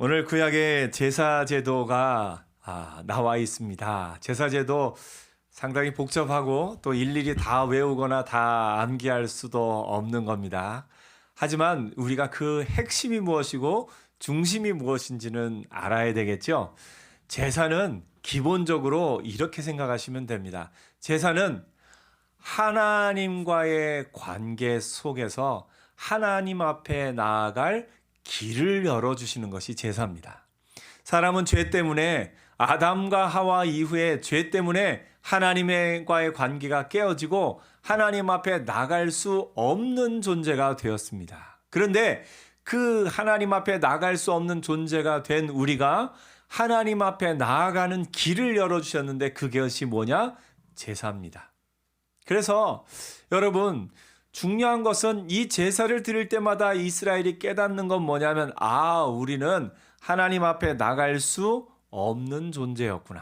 오늘 구약의 제사 제도가 아, 나와 있습니다. 제사 제도 상당히 복잡하고 또 일일이 다 외우거나 다 암기할 수도 없는 겁니다. 하지만 우리가 그 핵심이 무엇이고 중심이 무엇인지는 알아야 되겠죠. 제사는 기본적으로 이렇게 생각하시면 됩니다. 제사는 하나님과의 관계 속에서 하나님 앞에 나아갈 길을 열어주시는 것이 제사입니다. 사람은 죄 때문에 아담과 하와 이후에 죄 때문에 하나님과의 관계가 깨어지고 하나님 앞에 나갈 수 없는 존재가 되었습니다. 그런데 그 하나님 앞에 나갈 수 없는 존재가 된 우리가 하나님 앞에 나아가는 길을 열어주셨는데 그것이 뭐냐? 제사입니다. 그래서 여러분, 중요한 것은 이 제사를 드릴 때마다 이스라엘이 깨닫는 건 뭐냐면, 아, 우리는 하나님 앞에 나갈 수 없는 존재였구나.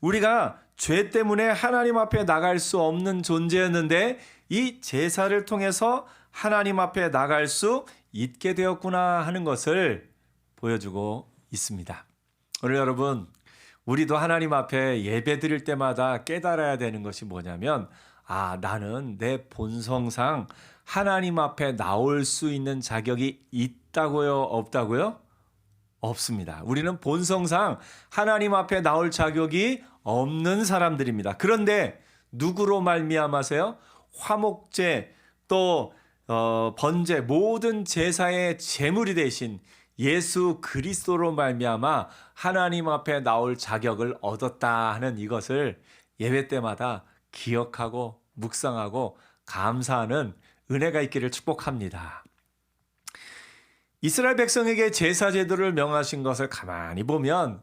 우리가 죄 때문에 하나님 앞에 나갈 수 없는 존재였는데, 이 제사를 통해서 하나님 앞에 나갈 수 있게 되었구나 하는 것을 보여주고 있습니다. 오늘 여러분, 우리도 하나님 앞에 예배 드릴 때마다 깨달아야 되는 것이 뭐냐면, 아, 나는 내 본성상 하나님 앞에 나올 수 있는 자격이 있다고요? 없다고요? 없습니다. 우리는 본성상 하나님 앞에 나올 자격이 없는 사람들입니다. 그런데 누구로 말미암아서요? 화목제 또 어, 번제 모든 제사의 제물이 되신 예수 그리스도로 말미암아 하나님 앞에 나올 자격을 얻었다 하는 이것을 예배 때마다 기억하고 묵상하고 감사하는 은혜가 있기를 축복합니다. 이스라엘 백성에게 제사 제도를 명하신 것을 가만히 보면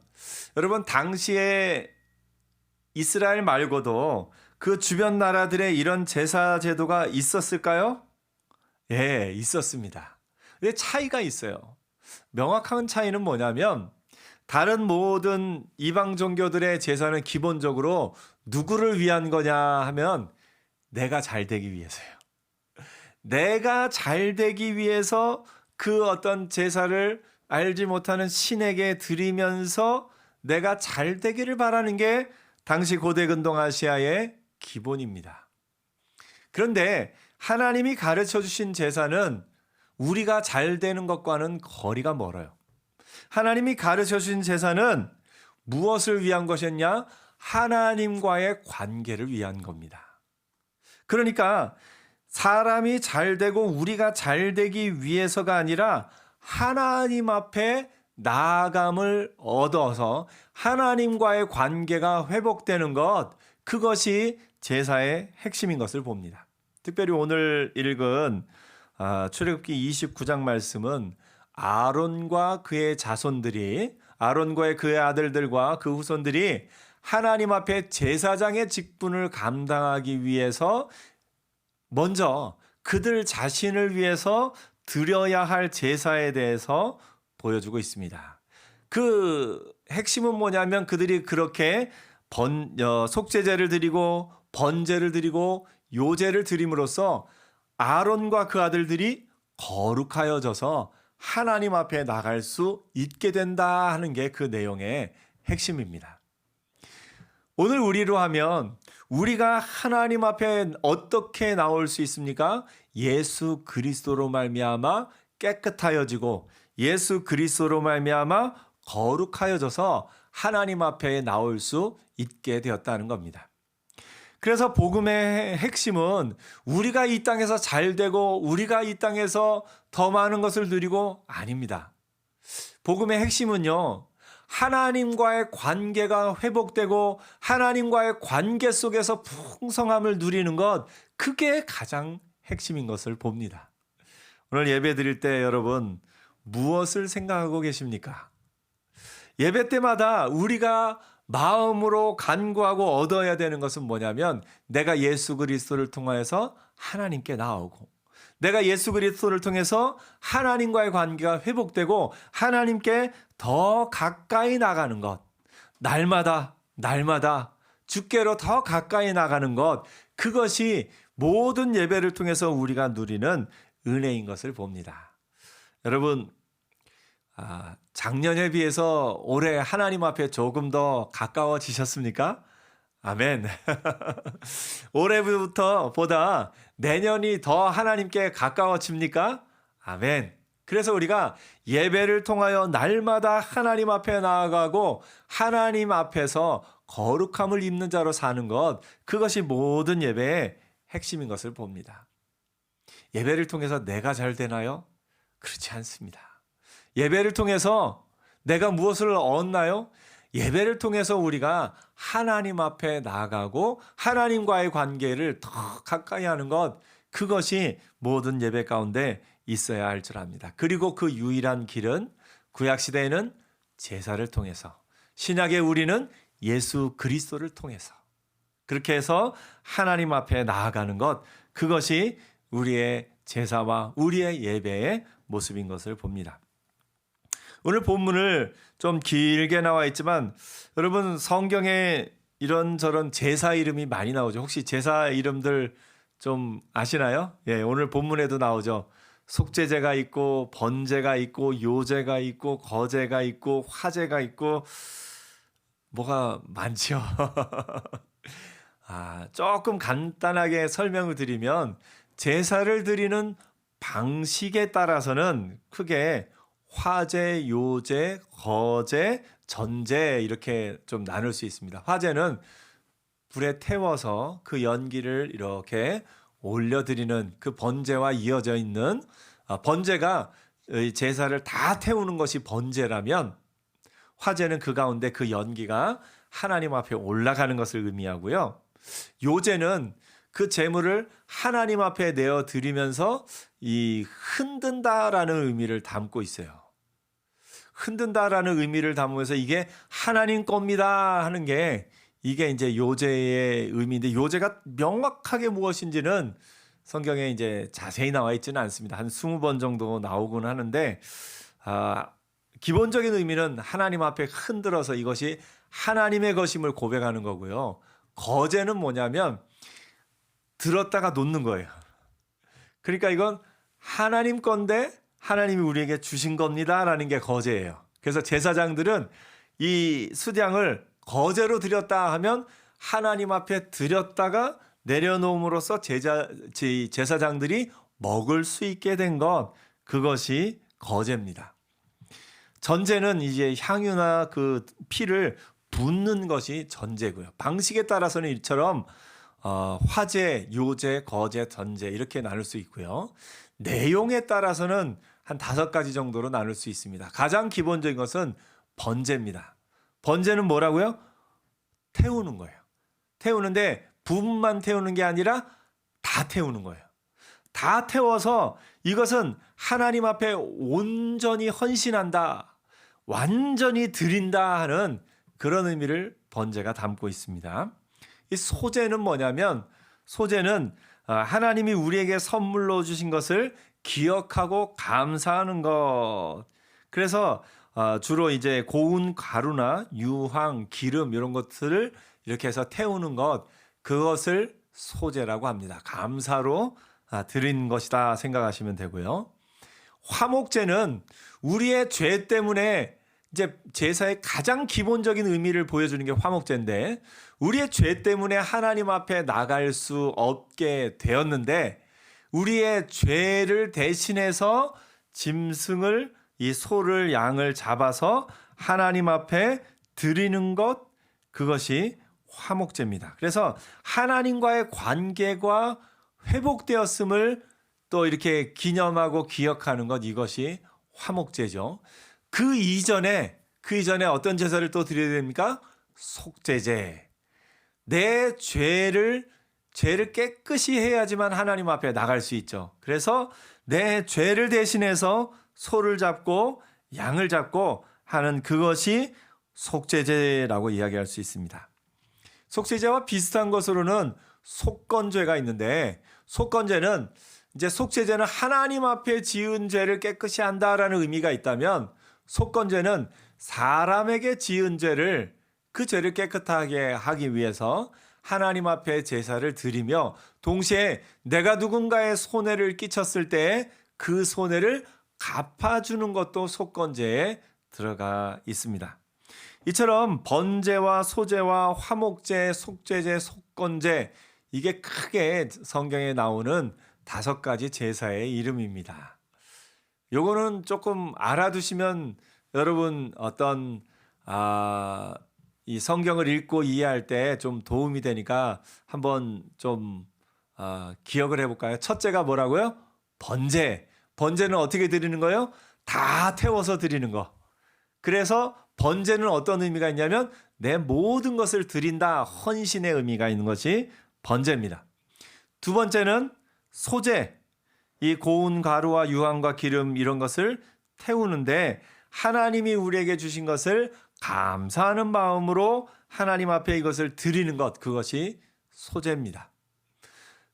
여러분 당시에 이스라엘 말고도 그 주변 나라들의 이런 제사 제도가 있었을까요? 예, 있었습니다. 근데 차이가 있어요. 명확한 차이는 뭐냐면 다른 모든 이방 종교들의 제사는 기본적으로 누구를 위한 거냐 하면 내가 잘 되기 위해서요. 내가 잘 되기 위해서 그 어떤 제사를 알지 못하는 신에게 드리면서 내가 잘 되기를 바라는 게 당시 고대 근동 아시아의 기본입니다. 그런데 하나님이 가르쳐 주신 제사는 우리가 잘 되는 것과는 거리가 멀어요. 하나님이 가르쳐 주신 제사는 무엇을 위한 것이었냐? 하나님과의 관계를 위한 겁니다. 그러니까 사람이 잘 되고 우리가 잘 되기 위해서가 아니라 하나님 앞에 나아감을 얻어서 하나님과의 관계가 회복되는 것, 그것이 제사의 핵심인 것을 봅니다. 특별히 오늘 읽은 아, 출애굽기 29장 말씀은 아론과 그의 자손들이 아론과의 그의 아들들과 그 후손들이 하나님 앞에 제사장의 직분을 감당하기 위해서 먼저 그들 자신을 위해서 드려야 할 제사에 대해서 보여주고 있습니다. 그 핵심은 뭐냐면 그들이 그렇게 번, 어, 속죄제를 드리고 번제를 드리고 요제를 드림으로써 아론과 그 아들들이 거룩하여져서 하나님 앞에 나갈 수 있게 된다 하는 게 그 내용의 핵심입니다. 오늘 우리로 하면 우리가 하나님 앞에 어떻게 나올 수 있습니까? 예수 그리스도로 말미암아 깨끗하여지고 예수 그리스도로 말미암아 거룩하여져서 하나님 앞에 나올 수 있게 되었다는 겁니다. 그래서 복음의 핵심은 우리가 이 땅에서 잘 되고 우리가 이 땅에서 더 많은 것을 누리고 아닙니다. 복음의 핵심은요. 하나님과의 관계가 회복되고 하나님과의 관계 속에서 풍성함을 누리는 것 그게 가장 핵심인 것을 봅니다. 오늘 예배 드릴 때 여러분 무엇을 생각하고 계십니까? 예배 때마다 우리가 마음으로 간구하고 얻어야 되는 것은 뭐냐면 내가 예수 그리스도를 통하여서 하나님께 나오고 내가 예수 그리스도를 통해서 하나님과의 관계가 회복되고 하나님께 더 가까이 나가는 것. 날마다 날마다 주께로 더 가까이 나가는 것. 그것이 모든 예배를 통해서 우리가 누리는 은혜인 것을 봅니다. 여러분 아, 작년에 비해서 올해 하나님 앞에 조금 더 가까워지셨습니까? 아멘. 올해부터 보다 내년이 더 하나님께 가까워집니까? 아멘. 그래서 우리가 예배를 통하여 날마다 하나님 앞에 나아가고 하나님 앞에서 거룩함을 입는 자로 사는 것, 그것이 모든 예배의 핵심인 것을 봅니다. 예배를 통해서 내가 잘 되나요? 그렇지 않습니다. 예배를 통해서 내가 무엇을 얻나요? 예배를 통해서 우리가 하나님 앞에 나가고 하나님과의 관계를 더 가까이 하는 것, 그것이 모든 예배 가운데 있어야 할 줄 압니다. 그리고 그 유일한 길은 구약 시대에는 제사를 통해서, 신약의 우리는 예수 그리스도를 통해서, 그렇게 해서 하나님 앞에 나아가는 것, 그것이 우리의 제사와 우리의 예배의 모습인 것을 봅니다. 오늘 본문을 좀 길게 나와 있지만 여러분 성경에 이런저런 제사 이름이 많이 나오죠. 혹시 제사 이름들 좀 아시나요? 예, 오늘 본문에도 나오죠. 속죄제가 있고 번제가 있고 요제가 있고 거제가 있고 화제가 있고 뭐가 많죠. 아, 조금 간단하게 설명을 드리면 제사를 드리는 방식에 따라서는 크게 화제, 요제, 거제, 전제 이렇게 좀 나눌 수 있습니다. 화제는 불에 태워서 그 연기를 이렇게 올려드리는 그 번제와 이어져 있는 아, 번제가 이 제사를 다 태우는 것이 번제라면 화제는 그 가운데 그 연기가 하나님 앞에 올라가는 것을 의미하고요. 요제는 그 제물을 하나님 앞에 내어 드리면서 이 흔든다라는 의미를 담고 있어요. 흔든다라는 의미를 담으면서 이게 하나님 겁니다 하는 게 이게 이제 요제의 의미인데 요제가 명확하게 무엇인지는 성경에 이제 자세히 나와 있지는 않습니다. 한 20번 정도 나오곤 하는데 아, 기본적인 의미는 하나님 앞에 흔들어서 이것이 하나님의 것임을 고백하는 거고요. 거제는 뭐냐면 들었다가 놓는 거예요. 그러니까 이건 하나님 건데 하나님이 우리에게 주신 겁니다라는 게 거제예요. 그래서 제사장들은 이 수량을 거제로 드렸다 하면 하나님 앞에 드렸다가 내려놓음으로써 제자, 제사장들이 먹을 수 있게 된 것, 그것이 거제입니다. 전제는 이제 향유나 그 피를 붓는 것이 전제고요. 방식에 따라서는 이처럼 어, 화제, 요제, 거제, 전제 이렇게 나눌 수 있고요. 내용에 따라서는 한 다섯 가지 정도로 나눌 수 있습니다. 가장 기본적인 것은 번제입니다. 번제는 뭐라고요? 태우는 거예요. 태우는데 부분만 태우는 게 아니라 다 태우는 거예요. 다 태워서 이것은 하나님 앞에 온전히 헌신한다, 완전히 드린다 하는 그런 의미를 번제가 담고 있습니다. 이 소제는 뭐냐면 소제는 아, 하나님이 우리에게 선물로 주신 것을 기억하고 감사하는 것. 그래서 아, 주로 이제 고운 가루나 유황, 기름 이런 것들을 이렇게 해서 태우는 것 그것을 소제라고 합니다. 감사로 아, 드린 것이다 생각하시면 되고요. 화목제는 우리의 죄 때문에 이제 제사의 가장 기본적인 의미를 보여주는 게 화목제인데 우리의 죄 때문에 하나님 앞에 나갈 수 없게 되었는데 우리의 죄를 대신해서 짐승을 이 소를 양을 잡아서 하나님 앞에 드리는 것 그것이 화목제입니다. 그래서 하나님과의 관계가 회복되었음을 또 이렇게 기념하고 기억하는 것 이것이 화목제죠. 그 이전에 그 이전에 어떤 제사를 또 드려야 됩니까? 속죄제. 내 죄를 죄를 깨끗이 해야지만 하나님 앞에 나갈 수 있죠. 그래서 내 죄를 대신해서 소를 잡고 양을 잡고 하는 그것이 속죄제라고 이야기할 수 있습니다. 속죄제와 비슷한 것으로는 속건죄가 있는데 속건죄는 이제 속죄제는 하나님 앞에 지은 죄를 깨끗이 한다라는 의미가 있다면 속건죄는 사람에게 지은 죄를 그 죄를 깨끗하게 하기 위해서 하나님 앞에 제사를 드리며 동시에 내가 누군가의 손해를 끼쳤을 때 그 손해를 갚아주는 것도 속건제에 들어가 있습니다. 이처럼 번제와 소제와 화목제, 속죄제, 속건제 이게 크게 성경에 나오는 다섯 가지 제사의 이름입니다. 요거는 조금 알아두시면 여러분 어떤 아, 이 성경을 읽고 이해할 때 좀 도움이 되니까 한번 좀 아, 기억을 해볼까요? 첫째가 뭐라고요? 번제. 번제는 어떻게 드리는 거예요? 다 태워서 드리는 거. 그래서 번제는 어떤 의미가 있냐면 내 모든 것을 드린다 헌신의 의미가 있는 것이 번제입니다. 두 번째는 소제. 이 고운 가루와 유황과 기름 이런 것을 태우는데 하나님이 우리에게 주신 것을 감사하는 마음으로 하나님 앞에 이것을 드리는 것 그것이 소제입니다.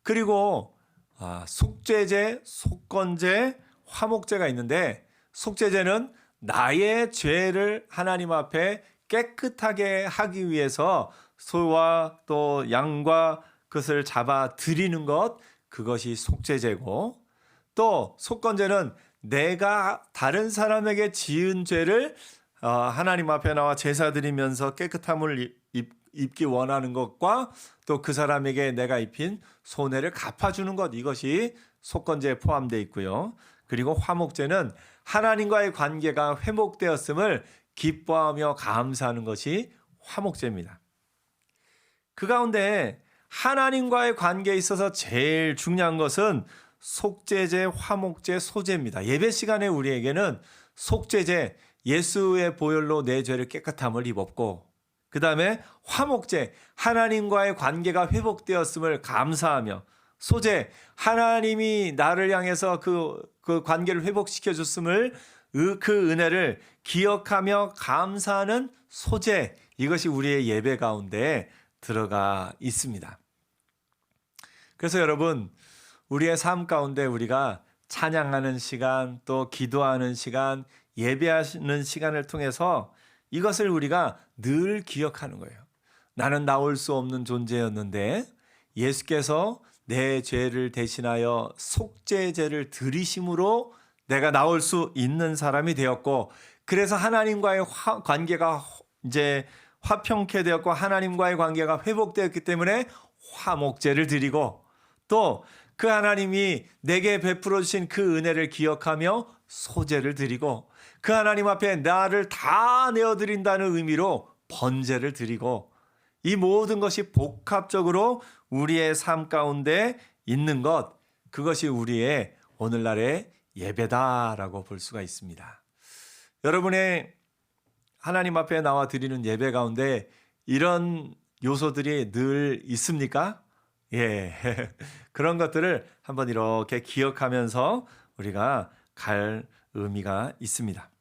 그리고 아, 속죄제, 속건제, 화목제가 있는데 속죄제는 나의 죄를 하나님 앞에 깨끗하게 하기 위해서 소와 또 양과 그것을 잡아 드리는 것 그것이 속죄제고 또 속건제는 내가 다른 사람에게 지은 죄를 어, 하나님 앞에 나와 제사 드리면서 깨끗함을 입기 원하는 것과 또 그 사람에게 내가 입힌 손해를 갚아주는 것 이것이 속건제에 포함되어 있고요. 그리고 화목제는 하나님과의 관계가 회복되었음을 기뻐하며 감사하는 것이 화목제입니다. 그 가운데 하나님과의 관계에 있어서 제일 중요한 것은 속죄제, 화목제, 소제입니다. 예배 시간에 우리에게는 속죄제, 예수의 보혈로 내 죄를 깨끗함을 입었고, 그 다음에 화목제, 하나님과의 관계가 회복되었음을 감사하며, 소제, 하나님이 나를 향해서 그, 그 관계를 회복시켜 줬음을 그 은혜를 기억하며 감사하는 소제, 이것이 우리의 예배 가운데 들어가 있습니다. 그래서 여러분, 우리의 삶 가운데 우리가 찬양하는 시간, 또 기도하는 시간, 예배하는 시간을 통해서 이것을 우리가 늘 기억하는 거예요. 나는 나올 수 없는 존재였는데 예수께서 내 죄를 대신하여 속죄제를 드리심으로 내가 나올 수 있는 사람이 되었고 그래서 하나님과의 화, 관계가 이제 화평케 되었고 하나님과의 관계가 회복되었기 때문에 화목제를 드리고 또 그 하나님이 내게 베풀어 주신 그 은혜를 기억하며 소제를 드리고 그 하나님 앞에 나를 다 내어 드린다는 의미로 번제를 드리고 이 모든 것이 복합적으로 우리의 삶 가운데 있는 것 그것이 우리의 오늘날의 예배다라고 볼 수가 있습니다. 여러분의 하나님 앞에 나와 드리는 예배 가운데 이런 요소들이 늘 있습니까? 예. 그런 것들을 한번 이렇게 기억하면서 우리가 갈 의미가 있습니다.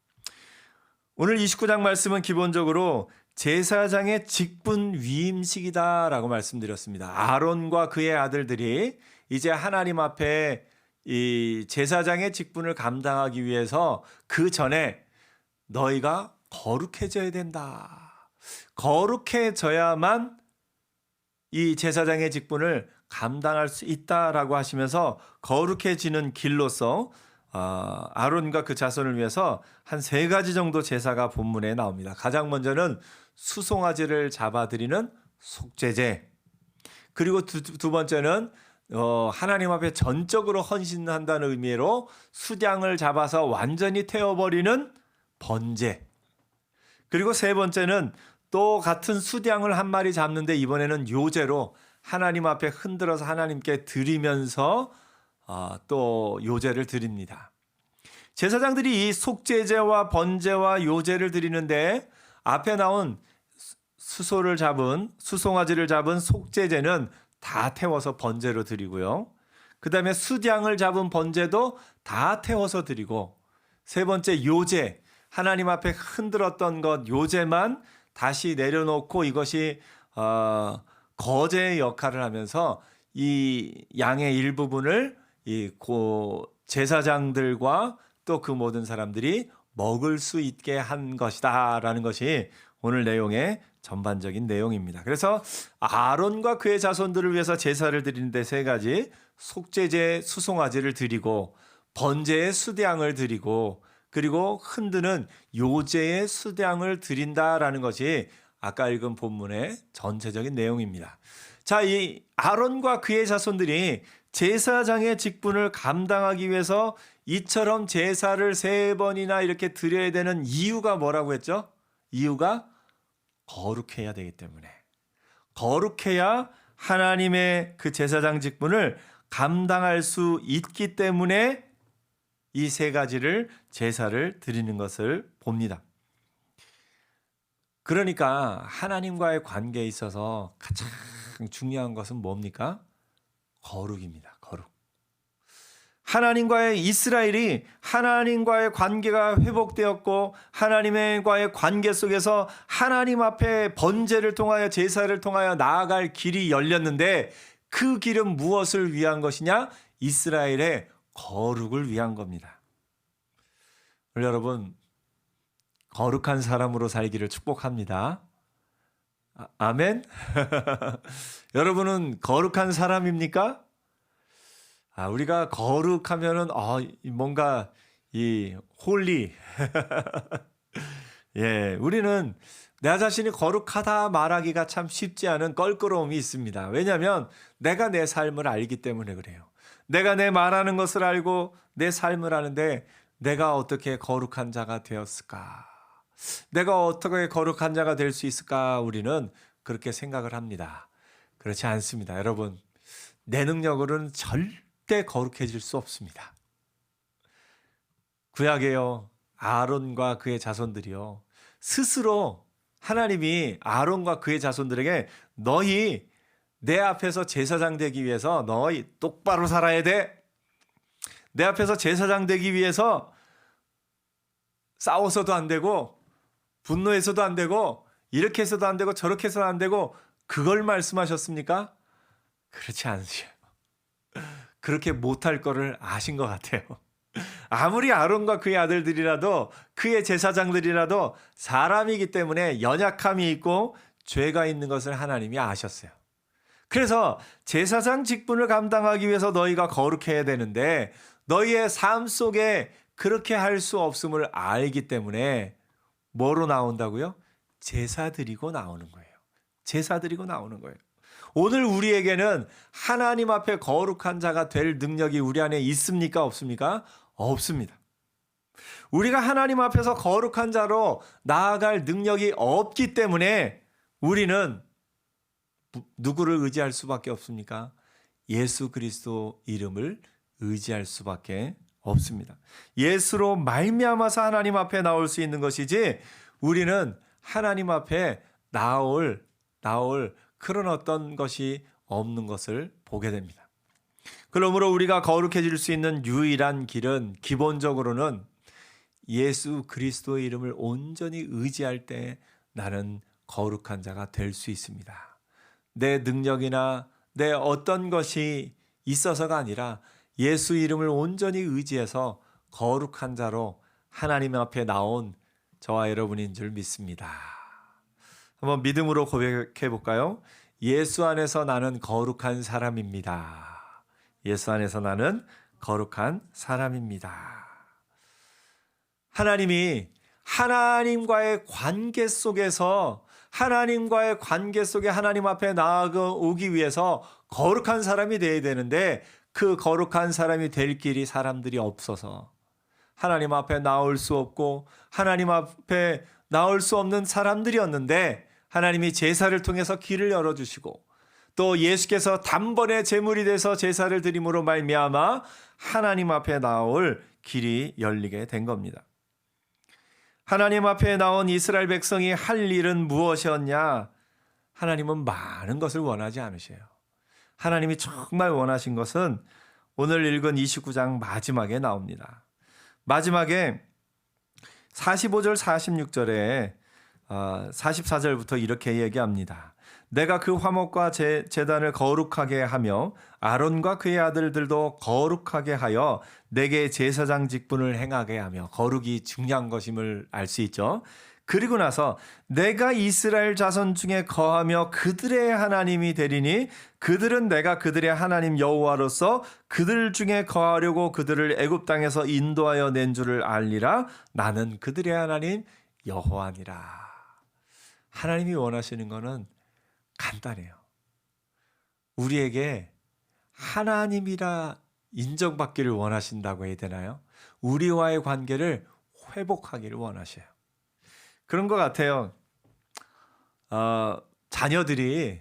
오늘 29장 말씀은 기본적으로 제사장의 직분 위임식이다라고 말씀드렸습니다. 아론과 그의 아들들이 이제 하나님 앞에 이 제사장의 직분을 감당하기 위해서 그 전에 너희가 거룩해져야 된다. 거룩해져야만 이 제사장의 직분을 감당할 수 있다라고 하시면서 거룩해지는 길로서 어, 아론과 그 자손을 위해서 한 세 가지 정도 제사가 본문에 나옵니다. 가장 먼저는 수송아지를 잡아드리는 속죄제. 그리고 두, 두 번째는 어, 하나님 앞에 전적으로 헌신한다는 의미로 수량을 잡아서 완전히 태워버리는 번제. 그리고 세 번째는 또 같은 수량을 한 마리 잡는데 이번에는 요제로 하나님 앞에 흔들어서 하나님께 드리면서 어, 또 요제를 드립니다. 제사장들이 이 속죄제와 번제와 요제를 드리는데 앞에 나온 수소를 잡은 수송아지를 잡은 속죄제는 다 태워서 번제로 드리고요. 그 다음에 수량을 잡은 번제도 다 태워서 드리고 세 번째 요제 하나님 앞에 흔들었던 것 요제만 다시 내려놓고 이것이 어, 거제의 역할을 하면서 이 양의 일부분을 이 고 제사장들과 또 그 모든 사람들이 먹을 수 있게 한 것이다라는 것이 오늘 내용의 전반적인 내용입니다. 그래서 아론과 그의 자손들을 위해서 제사를 드리는데 세 가지 속죄제 수송아지를 드리고 번제의 수대양을 드리고 그리고 흔드는 요제의 수대양을 드린다라는 것이 아까 읽은 본문의 전체적인 내용입니다. 자, 이 아론과 그의 자손들이 제사장의 직분을 감당하기 위해서 이처럼 제사를 세 번이나 이렇게 드려야 되는 이유가 뭐라고 했죠? 이유가 거룩해야 되기 때문에. 거룩해야 하나님의 그 제사장 직분을 감당할 수 있기 때문에 이 세 가지를 제사를 드리는 것을 봅니다. 그러니까 하나님과의 관계에 있어서 가장 중요한 것은 뭡니까? 거룩입니다. 거룩. 하나님과의 이스라엘이 하나님과의 관계가 회복되었고 하나님과의 관계 속에서 하나님 앞에 번제를 통하여 제사를 통하여 나아갈 길이 열렸는데 그 길은 무엇을 위한 것이냐? 이스라엘의 거룩을 위한 겁니다. 여러분 거룩한 사람으로 살기를 축복합니다. 아, 아멘. 여러분은 거룩한 사람입니까? 아, 우리가 거룩하면은 아, 뭔가 이 홀리 예, 우리는 내 자신이 거룩하다 말하기가 참 쉽지 않은 껄끄러움이 있습니다. 왜냐하면 내가 내 삶을 알기 때문에 그래요. 내가 내 말하는 것을 알고 내 삶을 아는데 내가 어떻게 거룩한 자가 되었을까? 내가 어떻게 거룩한 자가 될 수 있을까? 우리는 그렇게 생각을 합니다. 그렇지 않습니다. 여러분, 내 능력으로는 절대 거룩해질 수 없습니다. 구약에요. 아론과 그의 자손들이요. 스스로 하나님이 아론과 그의 자손들에게 너희 내 앞에서 제사장 되기 위해서 너희 똑바로 살아야 돼. 내 앞에서 제사장 되기 위해서 싸워서도 안 되고 분노해서도 안 되고 이렇게 해서도 안 되고 저렇게 해서도 안 되고 그걸 말씀하셨습니까? 그렇지 않으셔요. 그렇게 못할 거를 아신 것 같아요. 아무리 아론과 그의 아들들이라도 그의 제사장들이라도 사람이기 때문에 연약함이 있고 죄가 있는 것을 하나님이 아셨어요. 그래서 제사장 직분을 감당하기 위해서 너희가 거룩해야 되는데 너희의 삶 속에 그렇게 할 수 없음을 알기 때문에 뭐로 나온다고요? 제사 드리고 나오는 거예요. 제사 드리고 나오는 거예요. 오늘 우리에게는 하나님 앞에 거룩한 자가 될 능력이 우리 안에 있습니까? 없습니까? 없습니다. 우리가 하나님 앞에서 거룩한 자로 나아갈 능력이 없기 때문에 우리는 누구를 의지할 수밖에 없습니까? 예수 그리스도 이름을 의지할 수밖에 없습니다. 예수로 말미암아서 하나님 앞에 나올 수 있는 것이지 우리는 하나님 앞에 나올 나올 그런 어떤 것이 없는 것을 보게 됩니다. 그러므로 우리가 거룩해질 수 있는 유일한 길은 기본적으로는 예수 그리스도의 이름을 온전히 의지할 때 나는 거룩한 자가 될 수 있습니다. 내 능력이나 내 어떤 것이 있어서가 아니라 예수 이름을 온전히 의지해서 거룩한 자로 하나님 앞에 나온 저와 여러분인 줄 믿습니다. 한번 믿음으로 고백해 볼까요? 예수 안에서 나는 거룩한 사람입니다. 예수 안에서 나는 거룩한 사람입니다. 하나님이 하나님과의 관계 속에서 하나님과의 관계 속에 하나님 앞에 나아오기 위해서 거룩한 사람이 되어야 되는데 그 거룩한 사람이 될 길이 사람들이 없어서 하나님 앞에 나올 수 없고 하나님 앞에 나올 수 없는 사람들이었는데 하나님이 제사를 통해서 길을 열어 주시고 또 예수께서 단번에 제물이 돼서 제사를 드림으로 말미암아 하나님 앞에 나올 길이 열리게 된 겁니다. 하나님 앞에 나온 이스라엘 백성이 할 일은 무엇이었냐? 하나님은 많은 것을 원하지 않으셔요. 하나님이 정말 원하신 것은 오늘 읽은 29장 마지막에 나옵니다. 마지막에 45절 46절에 44절부터 이렇게 얘기합니다. 내가 그 화목과 제, 재단을 거룩하게 하며 아론과 그의 아들들도 거룩하게 하여 내게 제사장 직분을 행하게 하며 거룩이 중요한 것임을 알 수 있죠. 그리고 나서 내가 이스라엘 자손 중에 거하며 그들의 하나님이 되리니 그들은 내가 그들의 하나님 여호와로서 그들 중에 거하려고 그들을 애굽 땅에서 인도하여 낸 줄을 알리라 나는 그들의 하나님 여호와니라. 하나님이 원하시는 것은 간단해요. 우리에게 하나님이라 인정받기를 원하신다고 해야 되나요? 우리와의 관계를 회복하기를 원하셔요. 그런 것 같아요. 어, 자녀들이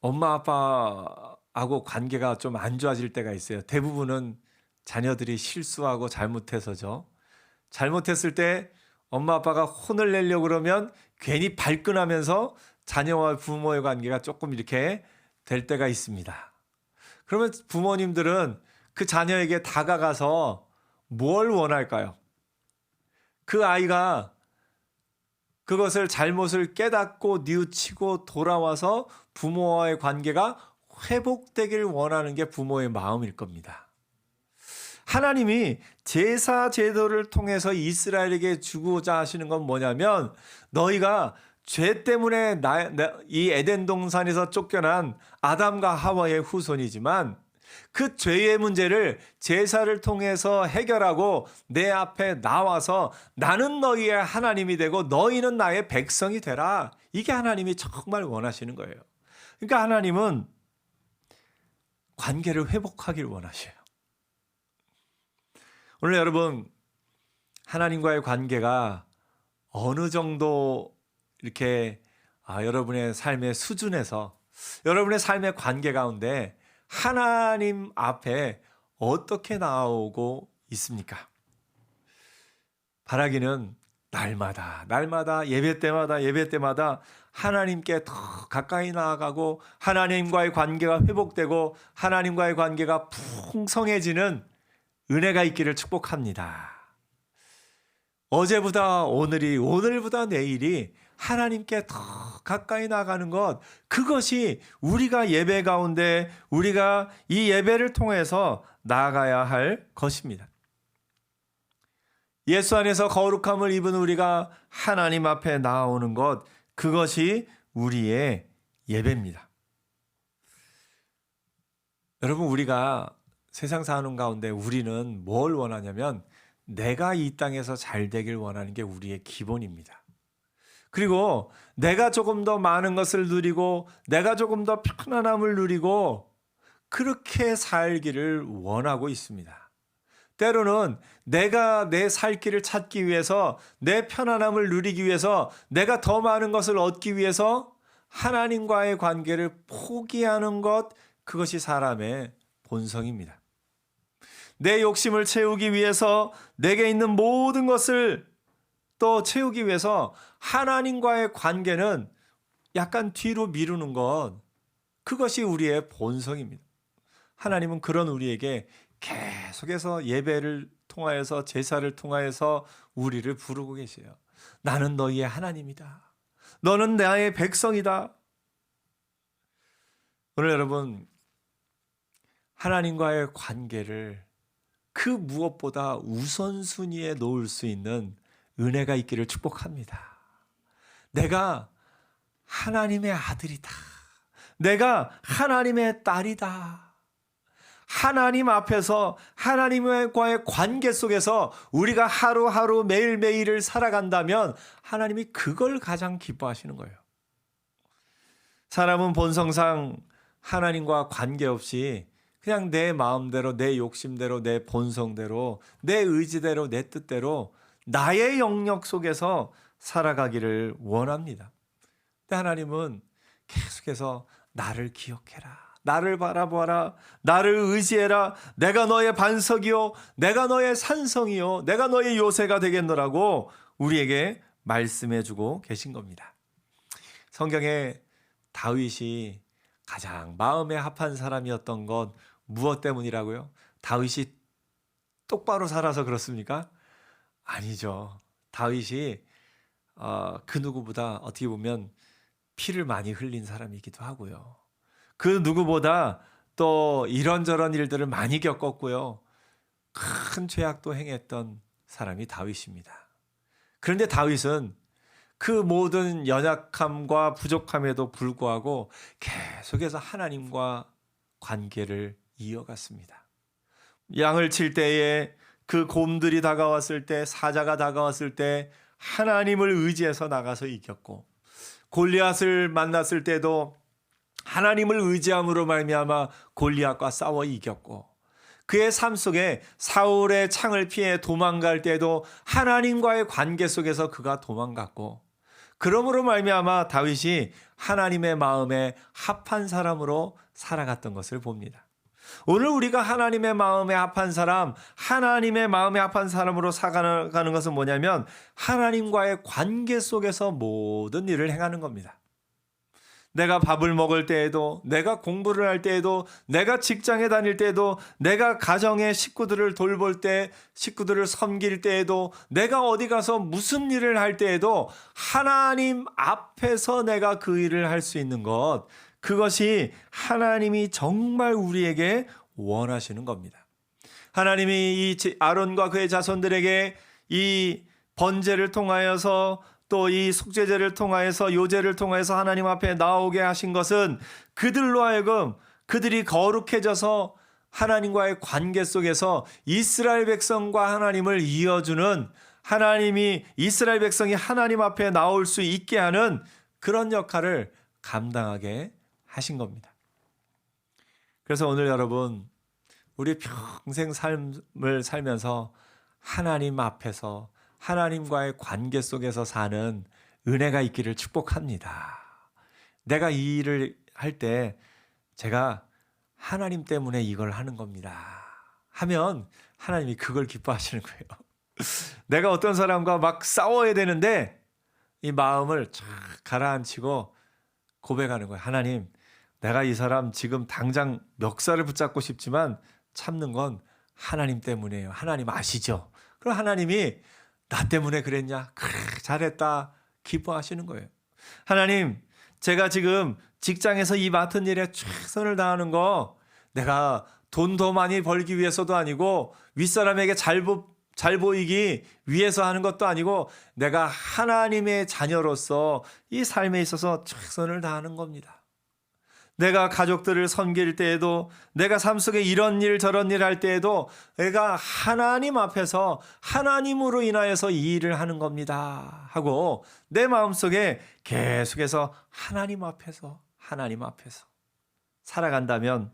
엄마 아빠하고 관계가 좀 안 좋아질 때가 있어요. 대부분은 자녀들이 실수하고 잘못해서죠. 잘못했을 때 엄마 아빠가 혼을 내려고 그러면 괜히 발끈하면서 자녀와 부모의 관계가 조금 이렇게 될 때가 있습니다. 그러면 부모님들은 그 자녀에게 다가가서 뭘 원할까요? 그 아이가 그것을 잘못을 깨닫고 뉘우치고 돌아와서 부모와의 관계가 회복되길 원하는 게 부모의 마음일 겁니다. 하나님이 제사 제도를 통해서 이스라엘에게 주고자 하시는 건 뭐냐면 너희가 죄 때문에 나, 나, 이 에덴 동산에서 쫓겨난 아담과 하와의 후손이지만 그 죄의 문제를 제사를 통해서 해결하고 내 앞에 나와서 나는 너희의 하나님이 되고 너희는 나의 백성이 되라. 이게 하나님이 정말 원하시는 거예요. 그러니까 하나님은 관계를 회복하길 원하셔요. 오늘 여러분 하나님과의 관계가 어느 정도 이렇게 아, 여러분의 삶의 수준에서 여러분의 삶의 관계 가운데 하나님 앞에 어떻게 나오고 있습니까? 바라기는 날마다 날마다 예배 때마다 예배 때마다 하나님께 더 가까이 나아가고 하나님과의 관계가 회복되고 하나님과의 관계가 풍성해지는 은혜가 있기를 축복합니다. 어제보다 오늘이 오늘보다 내일이 하나님께 더 가까이 나가는 것 그것이 우리가 예배 가운데 우리가 이 예배를 통해서 나아가야 할 것입니다. 예수 안에서 거룩함을 입은 우리가 하나님 앞에 나오는 것 그것이 우리의 예배입니다. 여러분 우리가 세상 사는 가운데 우리는 뭘 원하냐면 내가 이 땅에서 잘 되길 원하는 게 우리의 기본입니다. 그리고 내가 조금 더 많은 것을 누리고 내가 조금 더 편안함을 누리고 그렇게 살기를 원하고 있습니다. 때로는 내가 내 살 길을 찾기 위해서 내 편안함을 누리기 위해서 내가 더 많은 것을 얻기 위해서 하나님과의 관계를 포기하는 것 그것이 사람의 본성입니다. 내 욕심을 채우기 위해서 내게 있는 모든 것을 또 채우기 위해서 하나님과의 관계는 약간 뒤로 미루는 것 그것이 우리의 본성입니다. 하나님은 그런 우리에게 계속해서 예배를 통하여서 제사를 통하여서 우리를 부르고 계세요. 나는 너희의 하나님이다. 너는 나의 백성이다. 오늘 여러분 하나님과의 관계를 그 무엇보다 우선순위에 놓을 수 있는 은혜가 있기를 축복합니다. 내가 하나님의 아들이다. 내가 하나님의 딸이다. 하나님 앞에서 하나님과의 관계 속에서 우리가 하루하루 매일매일을 살아간다면 하나님이 그걸 가장 기뻐하시는 거예요. 사람은 본성상 하나님과 관계없이 그냥 내 마음대로, 내 욕심대로, 내 본성대로, 내 의지대로, 내 뜻대로 나의 영역 속에서 살아가기를 원합니다. 근데 하나님은 계속해서 나를 기억해라. 나를 바라보아라. 나를 의지해라. 내가 너의 반석이요. 내가 너의 산성이요. 내가 너의 요새가 되겠노라고 우리에게 말씀해 주고 계신 겁니다. 성경에 다윗이 가장 마음에 합한 사람이었던 건 무엇 때문이라고요? 다윗이 똑바로 살아서 그렇습니까? 아니죠. 다윗이 어, 그 누구보다 어떻게 보면 피를 많이 흘린 사람이기도 하고요. 그 누구보다 또 이런저런 일들을 많이 겪었고요. 큰 죄악도 행했던 사람이 다윗입니다. 그런데 다윗은 그 모든 연약함과 부족함에도 불구하고 계속해서 하나님과 관계를 이어갔습니다. 양을 칠 때에 그 곰들이 다가왔을 때 사자가 다가왔을 때 하나님을 의지해서 나가서 이겼고 골리앗을 만났을 때도 하나님을 의지함으로 말미암아 골리앗과 싸워 이겼고 그의 삶 속에 사울의 창을 피해 도망갈 때도 하나님과의 관계 속에서 그가 도망갔고 그러므로 말미암아 다윗이 하나님의 마음에 합한 사람으로 살아갔던 것을 봅니다. 오늘 우리가 하나님의 마음에 합한 사람, 하나님의 마음에 합한 사람으로 살아가는 것은 뭐냐면 하나님과의 관계 속에서 모든 일을 행하는 겁니다. 내가 밥을 먹을 때에도, 내가 공부를 할 때에도, 내가 직장에 다닐 때에도, 내가 가정의 식구들을 돌볼 때, 식구들을 섬길 때에도, 내가 어디 가서 무슨 일을 할 때에도 하나님 앞에서 내가 그 일을 할 수 있는 것, 그것이 하나님이 정말 우리에게 원하시는 겁니다. 하나님이 이 아론과 그의 자손들에게 이 번제를 통하여서 또 이 속죄제를 통하여서 요제를 통하여서 하나님 앞에 나오게 하신 것은 그들로 하여금 그들이 거룩해져서 하나님과의 관계 속에서 이스라엘 백성과 하나님을 이어주는 하나님이 이스라엘 백성이 하나님 앞에 나올 수 있게 하는 그런 역할을 감당하게 하신 겁니다. 그래서 오늘 여러분 우리 평생 삶을 살면서 하나님 앞에서 하나님과의 관계 속에서 사는 은혜가 있기를 축복합니다. 내가 이 일을 할 때 제가 하나님 때문에 이걸 하는 겁니다. 하면 하나님이 그걸 기뻐하시는 거예요. 내가 어떤 사람과 막 싸워야 되는데 이 마음을 쫙 가라앉히고 고백하는 거예요. 하나님, 내가 이 사람 지금 당장 멱살을 붙잡고 싶지만 참는 건 하나님 때문이에요. 하나님 아시죠? 그럼 하나님이 나 때문에 그랬냐? 그래, 잘했다. 기뻐하시는 거예요. 하나님, 제가 지금 직장에서 이 맡은 일에 최선을 다하는 거 내가 돈 더 많이 벌기 위해서도 아니고 윗사람에게 잘, 보, 잘 보이기 위해서 하는 것도 아니고 내가 하나님의 자녀로서 이 삶에 있어서 최선을 다하는 겁니다. 내가 가족들을 섬길 때에도 내가 삶 속에 이런 일 저런 일 할 때에도 내가 하나님 앞에서 하나님으로 인하여서 이 일을 하는 겁니다 하고 내 마음속에 계속해서 하나님 앞에서 하나님 앞에서 살아간다면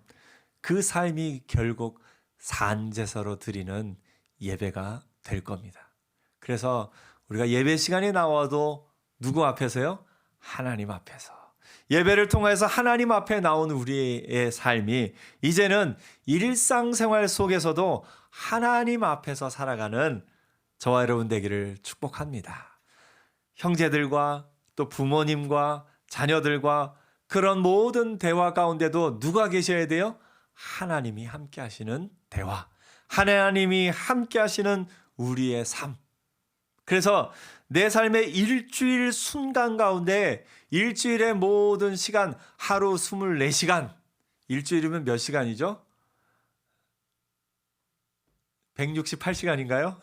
그 삶이 결국 산제사로 드리는 예배가 될 겁니다. 그래서 우리가 예배 시간에 나와도 누구 앞에서요? 하나님 앞에서. 예배를 통해서 하나님 앞에 나온 우리의 삶이 이제는 일상생활 속에서도 하나님 앞에서 살아가는 저와 여러분 되기를 축복합니다. 형제들과 또 부모님과 자녀들과 그런 모든 대화 가운데도 누가 계셔야 돼요? 하나님이 함께 하시는 대화. 하나님이 함께 하시는 우리의 삶. 그래서 내 삶의 일주일 순간 가운데 일주일의 모든 시간 하루 24시간 일주일이면 몇 시간이죠? 168시간인가요?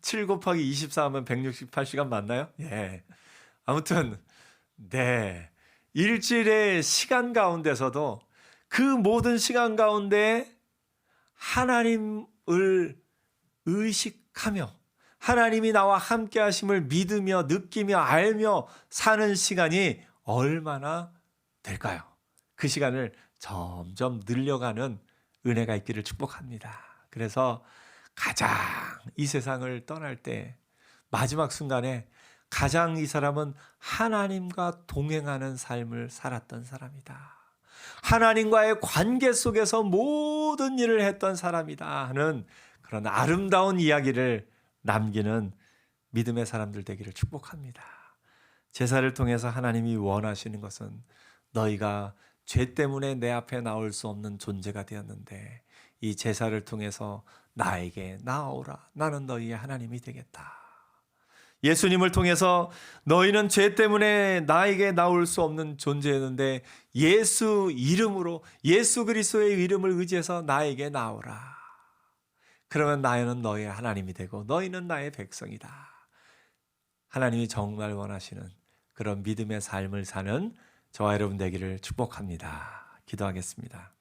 7 곱하기 24 하면 168시간 맞나요? 예. 아무튼 네. 일주일의 시간 가운데서도 그 모든 시간 가운데 하나님을 의식하며 하나님이 나와 함께 하심을 믿으며 느끼며 알며 사는 시간이 얼마나 될까요? 그 시간을 점점 늘려가는 은혜가 있기를 축복합니다. 그래서 가장 이 세상을 떠날 때 마지막 순간에 가장 이 사람은 하나님과 동행하는 삶을 살았던 사람이다. 하나님과의 관계 속에서 모든 일을 했던 사람이다 하는 그런 아름다운 이야기를 남기는 믿음의 사람들 되기를 축복합니다. 제사를 통해서 하나님이 원하시는 것은 너희가 죄 때문에 내 앞에 나올 수 없는 존재가 되었는데 이 제사를 통해서 나에게 나오라. 나는 너희의 하나님이 되겠다. 예수님을 통해서 너희는 죄 때문에 나에게 나올 수 없는 존재였는데 예수 이름으로 예수 그리스도의 이름을 의지해서 나에게 나오라. 그러면 나는 너의 하나님이 되고 너희는 나의 백성이다. 하나님이 정말 원하시는 그런 믿음의 삶을 사는 저와 여러분 되기를 축복합니다. 기도하겠습니다.